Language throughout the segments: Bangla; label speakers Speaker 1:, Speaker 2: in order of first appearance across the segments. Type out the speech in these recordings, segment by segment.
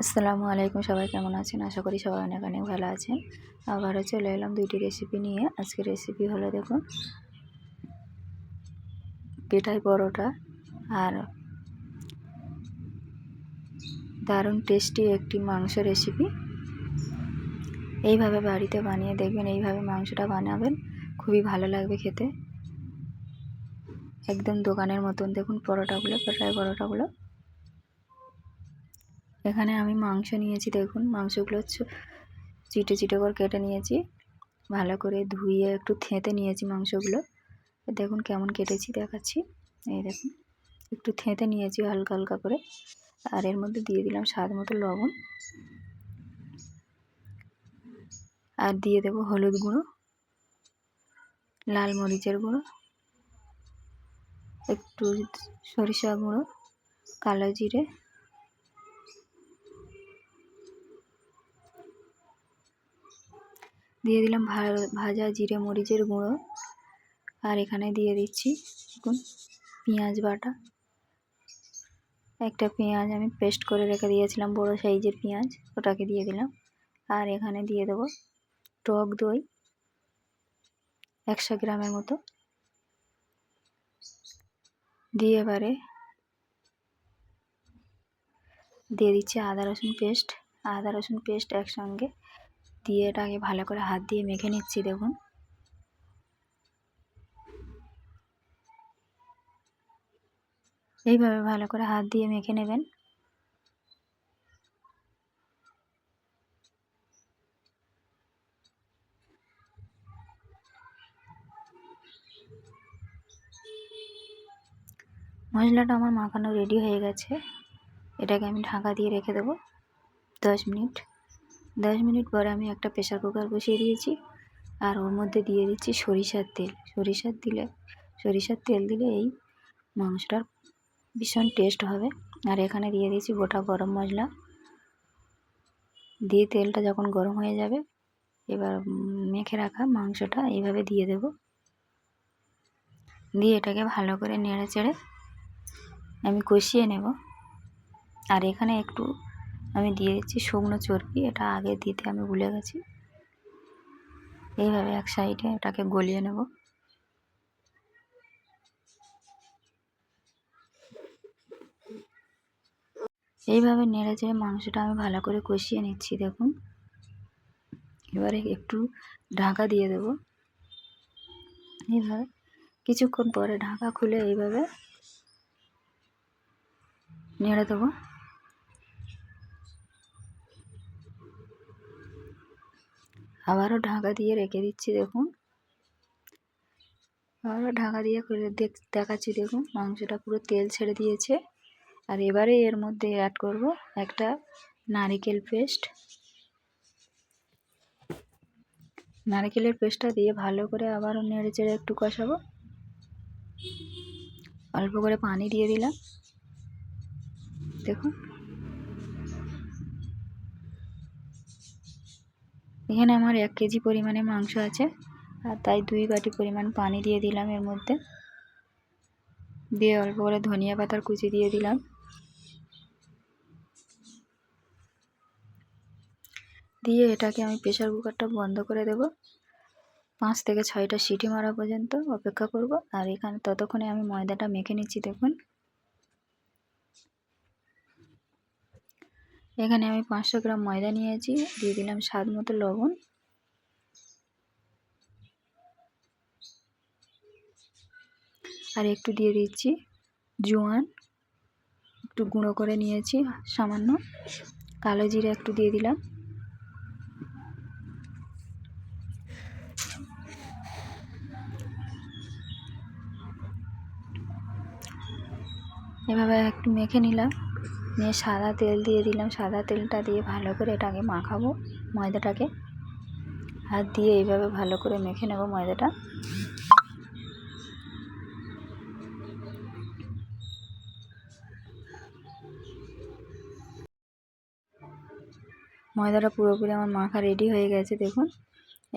Speaker 1: আসসালামু আলাইকুম, সবাই কেমন আছেন? আশা করি সবাই অনেক অনেক ভালো আছেন। আবারও চলে এলাম দুইটি রেসিপি নিয়ে। আজকে রেসিপি হলো দেখুন পেটাই পরোটা আর দারুণ টেস্টি একটি মাংস রেসিপি এইভাবে বাড়িতে বানিয়ে দেখবেন, এইভাবে মাংসটা বানাবেন, খুবই ভালো লাগবে খেতে। একদম দোকানের মতন। দেখুন, পরোটাগুলো পেটাই পরোটাগুলো। এখানে আমি মাংস নিয়েছি, দেখুন। মাংসগুলো চিটে চিটে করে কেটে নিয়েছি। ভালো করে ধুয়ে একটু থেঁতে নিয়েছি মাংসগুলো। দেখুন কেমন কেটেছি, দেখাচ্ছি। এই দেখুন, একটু থেঁতে নিয়েছি হালকা হালকা করে। আর এর মধ্যে দিয়ে দিলাম স্বাদ মতো লবণ। আর দিয়ে দেব হলুদ গুঁড়ো, লাল মরিচের গুঁড়ো, একটু সরিষা গুঁড়ো, কালো জিরে দিয়ে দিলাম ভাজা জিরে মরিচের গুঁড়ো। আর এখানে দিয়ে দিচ্ছি দেখুন, পেঁয়াজ বাটা। একটা পেঁয়াজ আমি পেস্ট করে রেখে দিয়েছিলাম, বড় সাইজের পেঁয়াজ, ওটাকে দিয়ে দিলাম। আর এখানে দিয়ে দেবো টক দই একশো গ্রামের মতো। দিয়ে এবারে দিয়ে দিচ্ছি আদা রসুন পেস্ট। আদা রসুন পেস্ট একসঙ্গে দিয়ে এটাকে ভালো করে হাত দিয়ে মেখে নিচ্ছি, দেখুন। এইভাবে ভালো করে হাত দিয়ে মেখে নেবেন। মশলাটা আমার মাখানো রেডি হয়ে গেছে। এটাকে আমি ঢাকা দিয়ে রেখে দেবো দশ মিনিট। দশ মিনিট পরে আমি একটা প্রেশার কুকার বসিয়ে দিয়েছি আর ওর মধ্যে দিয়ে দিচ্ছি সরিষার তেল। সরিষার দিলে, সরিষার তেল দিলে এই মাংসটার ভীষণ টেস্ট হবে। আর এখানে দিয়ে দিয়েছি গোটা গরম মশলা। দিয়ে তেলটা যখন গরম হয়ে যাবে, এবার মেখে রাখা মাংসটা এইভাবে দিয়ে দেব। দিয়ে এটাকে ভালো করে নেড়ে চেড়ে আমি কষিয়ে নেব। আর এখানে একটু আমি দিয়ে দিচ্ছি শুকনো চর্বি, এটা আগে দিতে আমি ভুলে গেছি। এইভাবে এক সাইডে এটাকে গলিয়ে নেব। এইভাবে নেড়ে চেড়ে মাংসটা আমি ভালো করে কষিয়ে নিচ্ছি, দেখুন। এবারে একটু ঢাকা দিয়ে দেব। এইভাবে কিছুক্ষণ পরে ঢাকা খুলে এইভাবে নেড়ে দেবো। আবারও ঢাকা দিয়ে রেখে দিচ্ছি, দেখুন। আবারও ঢাকা দিয়ে করে দেখাচ্ছি, দেখুন। মাংসটা পুরো তেল ছেড়ে দিয়েছে। আর এবারে এর মধ্যে অ্যাড করব একটা নারিকেল পেস্ট নারকেলের পেস্টটা দিয়ে ভালো করে আবারও নেড়ে চেড়ে একটু কষাবো। অল্প করে পানি দিয়ে দিলাম। দেখুন। এখানে আমার এক কেজি পরিমাণে মাংস আছে, আর তাই দুই বাটি পরিমাণ পানি দিয়ে দিলাম এর মধ্যে। দিয়ে অল্প করে ধনিয়া পাতার কুচি দিয়ে দিলাম। দিয়ে এটাকে আমি প্রেশার কুকারটা বন্ধ করে দেব। পাঁচ থেকে ছয়টা সিটি মারা পর্যন্ত অপেক্ষা করব, আর এখানে ততক্ষণে আমি ময়দাটা মেখে নিচ্ছি, দেখুন। এখানে আমি পাঁচশো গ্রাম ময়দা নিয়েছি, দিয়ে দিলাম স্বাদ মতো লবণ। আর একটু দিয়ে দিচ্ছি জোয়ান, একটু গুঁড়ো করে নিয়েছি সামান্য। কালো জিরে একটু দিয়ে দিলাম। এভাবে একটু মেখে নিলাম। নিয়ে সাদা তেল দিয়ে দিলাম। সাদা তেলটা দিয়ে ভালো করে এটাকে মাখাবো ময়দাটাকে। হাত দিয়ে এইভাবে ভালো করে মেখে নেব ময়দাটা। ময়দাটা পুরোপুরি আমার মাখা রেডি হয়ে গেছে, দেখুন।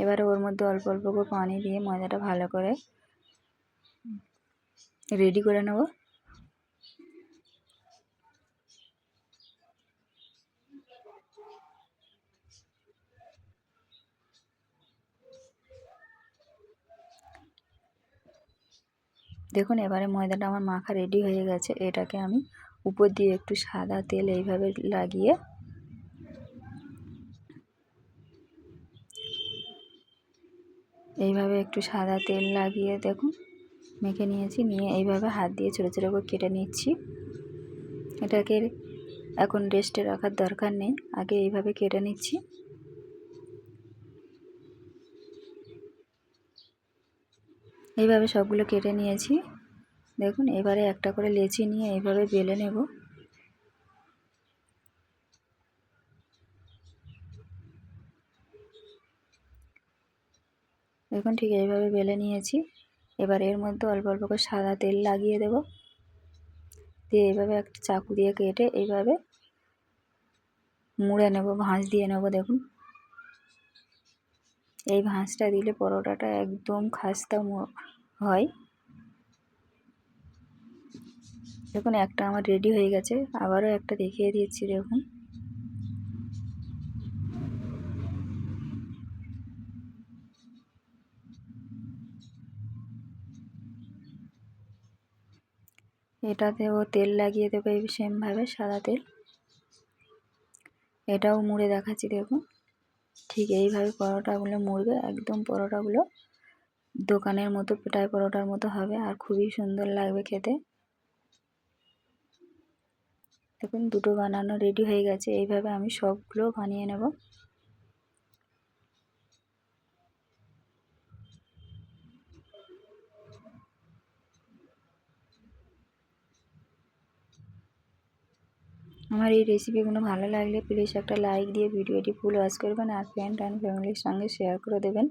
Speaker 1: এবারে ওর মধ্যে অল্প অল্প করে পানি দিয়ে ময়দাটা ভালো করে রেডি করে নেব। দেখুন, এবারে ময়দাটা আমার মাখা রেডি হয়ে গেছে। এটাকে আমি উপর দিয়ে একটু সাদা তেল এইভাবে লাগিয়ে এইভাবে একটু সাদা তেল লাগিয়ে দেখুন, মেখে নিয়েছি। নিয়ে এইভাবে হাত দিয়ে ছোটো ছোটো করে কেটে নিচ্ছি। এটাকে এখন রেস্টে রাখার দরকার নেই। আগে এইভাবে কেটে নিচ্ছি। এইভাবে সবগুলো কেটে নিয়েছি। দেখুন, এবারে একটা করে লেচি নিয়ে এইভাবে বেলে নেব। দেখুন, ঠিক এইভাবে বেলে নিয়েছি। এবার এর মধ্যে অল্প অল্প করে সাদা তেল লাগিয়ে দেব। দিয়ে এইভাবে একটা চাকু দিয়ে কেটে এইভাবে মুড়ে নেব, ভাঁজ দিয়ে নেব, দেখুন। এই ভাঁজটা দিলে পরোটাটা একদম খাস্তা হয়। দেখুন, একটা আমার রেডি হয়ে গেছে। আবারও একটা দেখিয়ে দিয়েছি দেখুন। এটাতেও তেল লাগিয়ে দেবো সেমভাবে, সাদা তেল। এটাও মুড়ে দেখাচ্ছি, দেখুন। ঠিক এইভাবে পরোটাগুলো মরবে, একদম পরোটাগুলো দোকানের মতো পেটাই পরোটার মতো হবে আর খুবই সুন্দর লাগবে খেতে। দেখুন দুটো বানানো রেডি হয়ে গেছে, এইভাবে আমি সবগুলো বানিয়ে নেব। আমার এই রেসিপিগুলো ভালো লাগলে প্লিজ একটা লাইক দিয়ে ভিডিওটি ফুল ওয়াচ করবেন আর ফ্রেন্ড অ্যান্ড ফ্যামিলির সঙ্গে শেয়ার করে দেবেন।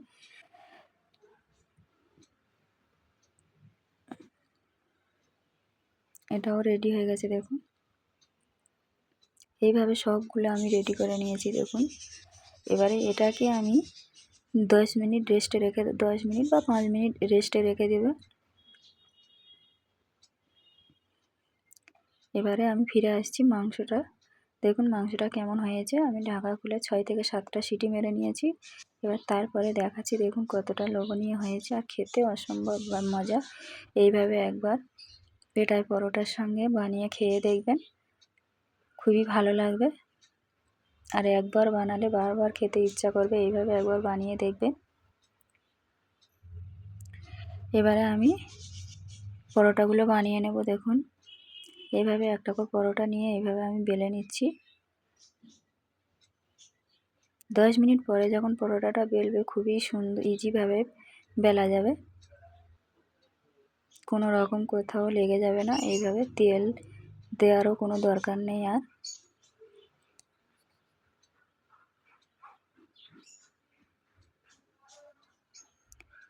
Speaker 1: এটাও রেডি হয়ে গেছে দেখুন। এইভাবে সবগুলো আমি রেডি করে নিয়েছি দেখুন। এবারে এটাকে আমি দশ মিনিট রেস্টে রেখে দশ মিনিট বা পাঁচ মিনিট রেস্টে রেখে দেবে। এবারে আমি ফিরে আসছি মাংসটা। দেখুন মাংসটা কেমন হয়েছে। আমি ঢাকা খুলে ছয় থেকে সাতটা সিটি মেরে নিয়েছি। এবার তারপরে দেখাচ্ছি, দেখুন কতটা লোভনীয় হয়েছে আর খেতে অসম্ভব মজা। এইভাবে একবার পেটাই পরোটার সঙ্গে বানিয়ে খেয়ে দেখবেন। খুবই ভালো লাগবে। আর একবার বানালে বারবার খেতে ইচ্ছা করবে, এইভাবে একবার বানিয়ে দেখবেন। এবারে আমি পরোটাগুলো বানিয়ে নেব, দেখুন। এইভাবে একটা করে পরোটা নিয়ে এইভাবে আমি বেলে নিচ্ছি। দশ মিনিট পরে যখন পরোটাটা বেলবে খুবই সুন্দর, ইজিভাবে বেলা যাবে। কোনো রকম কোথাও লেগে যাবে না, এইভাবে তেল দেওয়ারও কোনো দরকার নেই আর।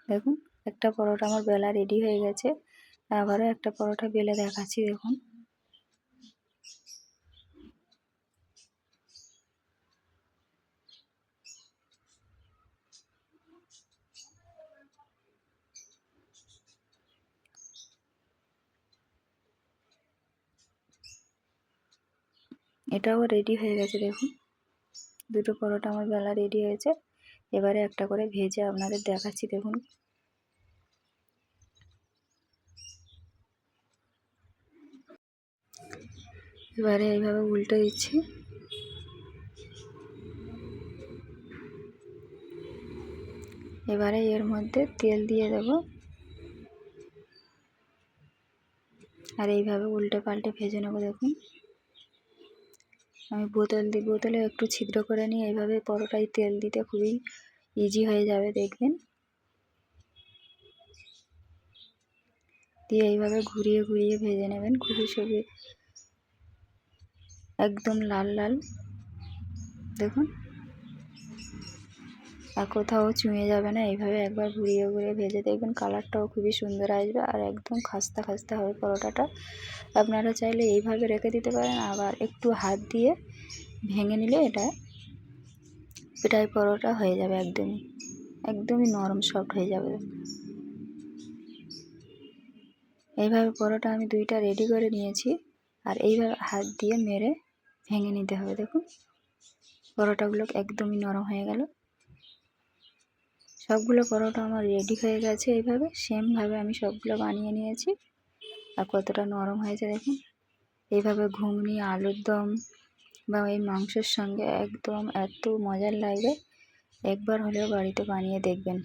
Speaker 1: দেখুন, একটা পরোটা আমার বেলা রেডি হয়ে গেছে। আবারও একটা পরোটা বেলে দেখাচ্ছি, দেখুন। এটাও রেডি হয়ে গেছে দেখুন। দুটো পরোটা আমার বেলা রেডি হয়েছে। এবারে একটা করে ভেজে আপনাদের দেখাচ্ছি দেখুন। এবারে এইভাবে উল্টে দিচ্ছি। এবারে এর মধ্যে তেল দিয়ে দেব। আর এইভাবে উল্টে পাল্টে ভেজে নেব দেখুন। আমি বোতল দিই বোতলে একটু ছিদ্র করে নিয়ে এইভাবে পরোটায় তেল দিতে খুবই ইজি হয়ে যাবে, দেখবেন। দিয়ে এইভাবে ঘুরিয়ে ঘুরিয়ে ভেজে নেবেন, খুবই সবই একদম লাল লাল। দেখুন। আর কোথাও চুঁয়ে যাবে না। এইভাবে একবার ঘুরিয়ে ঘুরিয়ে ভেজে দেখবেন কালারটাও খুবই সুন্দর আসবে আর একদম খাস্তা খাস্তা হবে পরোটাটা। আপনারা চাইলে এইভাবে রেখে দিতে পারেন। আবার একটু হাত দিয়ে ভেঙে নিলে এটা এটাই পরোটা হয়ে যাবে একদমই। একদমই নরম সফট হয়ে যাবে। এইভাবে পরোটা আমি দুইটা রেডি করে নিয়েছি। আর এইভাবে হাত দিয়ে মেরে ভেঙে নিতে হবে। দেখুন, পরোটাগুলো একদমই নরম হয়ে গেল। সবগুলো পরোটা আমার রেডি হয়ে গেছে এইভাবে সেমভাবে আমি সবগুলো বানিয়ে নিয়েছি। আর কতটা নরম হয়েছে দেখুন। এইভাবে ঘুগনি, আলুর দম বা এই মাংসের সঙ্গে একদম এত মজার লাগবে। একবার হলেও বাড়িতে বানিয়ে দেখবেন।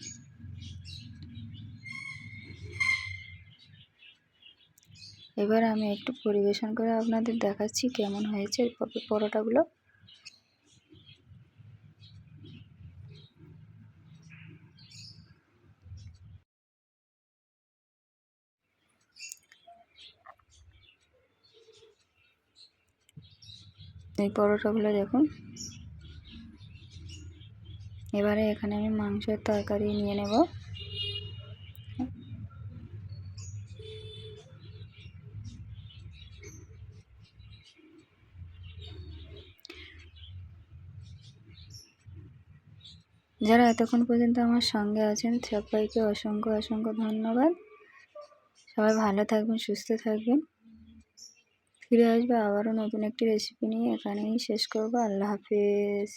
Speaker 1: এবার আমি একটু পরিবেশন করে আপনাদের দেখাচ্ছি কেমন হয়েছে পরোটাগুলো। এই পরোটাগুলো দেখুন। এবারে এখানে আমি মাংসের তরকারি নিয়ে নেব। যারা এতক্ষণ পর্যন্ত আমার সঙ্গে আছেন, সবাইকে অসংখ্য অসংখ্য ধন্যবাদ। সবাই ভালো থাকবেন, সুস্থ থাকবেন। ফিরে আসবে আবারও নতুন একটি রেসিপি নিয়ে এখানেই শেষ করব। আল্লাহ হাফিজ।